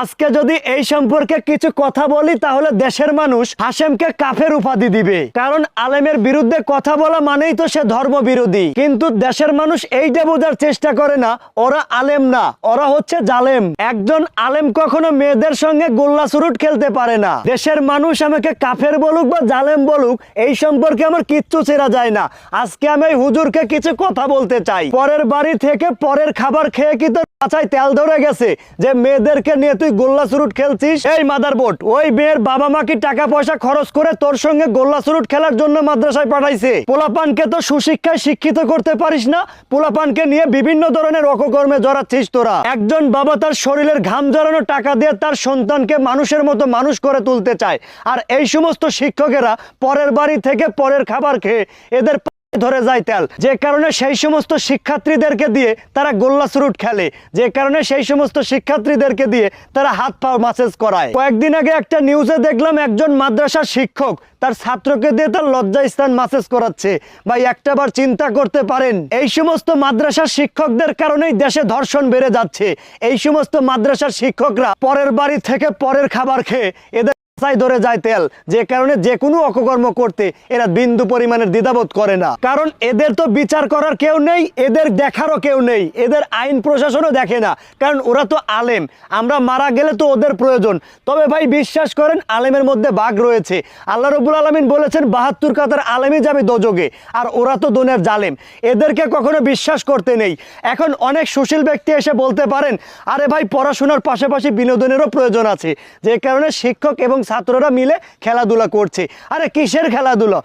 আজকে যদি এই সম্পর্কে কিছু কথা বলি, তাহলে দেশের মানুষ হাসেমকে কাফের উপাধি দিবে। কারণ আলেমের বিরুদ্ধে কথা বলা মানেই তো সে ধর্ম বিরোধী কিন্তু দেশের মানুষ এইটা বোঝার চেষ্টা করে না, ওরা আলেম না, ওরা হচ্ছে জালেম। একজন আলেম কখনো মেয়েদের সঙ্গে গোল্লা সুরুট খেলতে পারে না। দেশের মানুষ আমাকে কাফের বলুক বা জালেম বলুক, এই সম্পর্কে আমার কিচ্ছু চেরা যায় না। আজকে আমি এই হুজুরকে কিছু কথা বলতে চাই। পরের বাড়ি থেকে পরের খাবার খেয়ে কি তোর পাছায় তেল ধরে গেছে যে মেয়েদেরকে নিয়ে তুই গোল্লা সুরুট খেলছিস? এই মাদার বোট ওই মেয়ের বাবা মা কি টাকা পয়সা খরচ করে তোর সঙ্গে গোল্লা সুরুট খেলার জন্য মাদ্রাসায় পাঠাইছে? পোলাপানকে তো সুশিক্ষায় শিক্ষিত করতে পারিস না। পোলাপানকে নিয়ে বিভিন্ন ধরনের অককর্মে জড়াচ্ছিস তোরা। একজন বাবা তার শরীরের ঘাম জড়ানো টাকা দিয়ে তার সন্তানকে মানুষের মতো মানুষ করে তুলতে চায়। আর এই সমস্ত শিক্ষকেরা পরের বাড়ি থেকে পরের খাবার খেয়ে এদের ধরে যায় তেল। যে কারণে সেই সমস্ত শিক্ষার্থীদেরকে দিয়ে তারা গোল্লা সুরুট খেলে। যে কারণে সেই সমস্ত শিক্ষার্থীদেরকে দিয়ে তারা হাত পা মাসেজ করায়। কয়েকদিন আগে একটা নিউজে দেখলাম একজন মাদ্রাসার শিক্ষক তার ছাত্রকে দিয়ে তার লজ্জা স্থান মাসেজ করাচ্ছে। ভাই, একটাবার চিন্তা করতে পারেন, এই সমস্ত মাদ্রাসার শিক্ষকদের কারণেই দেশে ধর্ষণ বেড়ে যাচ্ছে। এই সমস্ত মাদ্রাসার শিক্ষকরা পরের বাড়ি থেকে পরের খাবার খেয়ে এদের মাথায় ধরে যায় তেল, যে কারণে যে কোনো অপকর্ম করতে এরা বিন্দু পরিমাণের দ্বিধাবোধ করে না। কারণ এদের তো বিচার করার কেউ নেই, এদের দেখারও কেউ নেই, এদের আইন প্রশাসনও দেখে না। কারণ ওরা তো আলেম, আমরা মারা গেলে তো ওদের প্রয়োজন। তবে ভাই বিশ্বাস করেন, আলেমের মধ্যে বাঘ রয়েছে। আল্লাহ রবুল আলমিন বলেছেন, বাহাত্তর কাতার আলেমই যাবে দোজগে, আর ওরা তো দোনের জালেম। এদেরকে কখনো বিশ্বাস করতে নেই। এখন অনেক সুশীল ব্যক্তি এসে বলতে পারেন, আরে ভাই, পড়াশোনার পাশাপাশি বিনোদনেরও প্রয়োজন আছে। যে কারণে শিক্ষক এবং ছাত্ররা মিলে খেলাধুলা করছে। আরে কিসের খেলাধুলা?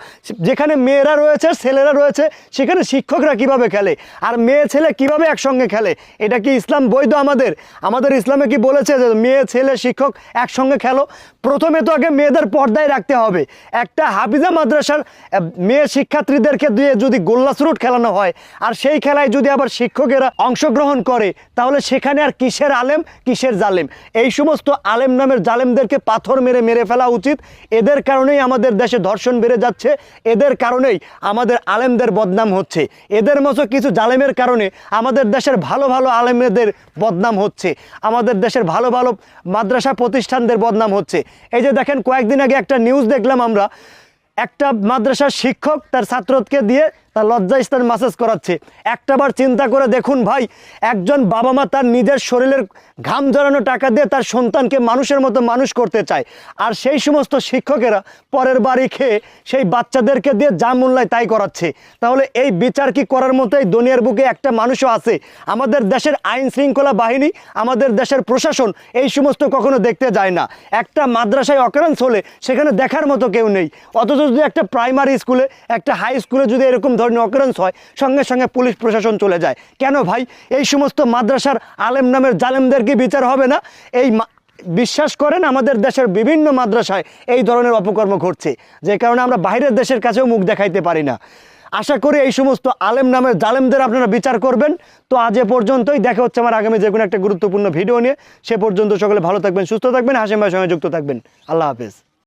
যেখানে মেয়েরা রয়েছে, ছেলেরা রয়েছে, সেখানে শিক্ষকরা কীভাবে খেলে? আর মেয়ে, ছেলে কীভাবে একসঙ্গে খেলে? এটা কি ইসলাম বৈধ আমাদের? আমাদের ইসলামে কি বলেছে যে মেয়ে, ছেলে, শিক্ষক একসঙ্গে খেলো? প্রথমে তো আগে মেয়েদের পর্দায় রাখতে হবে। একটা হাফিজা মাদ্রাসার মেয়ে শিক্ষার্থীদেরকে দিয়ে যদি গোল্লা সুরুট খেলানো হয়, আর সেই খেলায় যদি আবার শিক্ষকেরা অংশগ্রহণ করে, তাহলে সেখানে আর কিসের আলেম, কিসের জালেম? এই সমস্ত আলেম নামের জালেমদেরকে পাথর মেরে মেরে ফেলা উচিত। এদের কারণেই আমাদের দেশে ধর্ষণ বেড়ে যাচ্ছে। এদের কারণেই আমাদের আলেমদের বদনাম হচ্ছে। এদের মতো কিছু জালেমের কারণে আমাদের দেশের ভালো ভালো আলেমদের বদনাম হচ্ছে। আমাদের দেশের ভালো ভালো মাদ্রাসা প্রতিষ্ঠানদের বদনাম হচ্ছে। এই যে দেখেন, কয়েকদিন আগে একটা নিউজ দেখলাম আমরা। একটা মাদ্রাসার শিক্ষক তার ছাত্রকে দিয়ে তার লজ্জা স্থান মাসাজ করাচ্ছে। একটাবার চিন্তা করে দেখুন ভাই, একজন বাবা মা তার নিজের শরীরের ঘাম জড়ানো টাকা দিয়ে তার সন্তানকে মানুষের মতো মানুষ করতে চায়। আর সেই সমস্ত শিক্ষকেরা পরের বাড়ি খেয়ে সেই বাচ্চাদেরকে দিয়ে যা মূল্যায় তাই করাচ্ছে। তাহলে এই বিচার কি করার মতো এই দুনিয়ার বুকে একটা মানুষও আছে? আমাদের দেশের আইন শৃঙ্খলা বাহিনী, আমাদের দেশের প্রশাসন এই সমস্ত কখনো দেখতে যায় না। একটা মাদ্রাসায় অকারেন্স হলে সেখানে দেখার মতো কেউ নেই। অথচ যদি একটা প্রাইমারি স্কুলে একটা হাই স্কুলে যদি এরকম ধরনের অকারেন্স হয়, সঙ্গে সঙ্গে পুলিশ প্রশাসন চলে যায়। কেন ভাই? এই সমস্ত মাদ্রাসার আলেম নামের জালেমদের কি বিচার হবে না? এই বিশ্বাস করেন আমাদের দেশের বিভিন্ন মাদ্রাসায় এই ধরনের অপকর্ম ঘটছে, যে কারণে আমরা বাইরের দেশের কাছেও মুখ দেখাইতে পারি না। আশা করি এই সমস্ত আলেম নামের জালেমদের আপনারা বিচার করবেন। তো আজ এ পর্যন্তই, দেখা হচ্ছে আমার আগামী যে কোনো একটা গুরুত্বপূর্ণ ভিডিও নিয়ে। সে পর্যন্ত সকলে ভালো থাকবেন, সুস্থ থাকবেন, হাসিম সঙ্গে যুক্ত থাকবেন। আল্লাহ হাফেজ।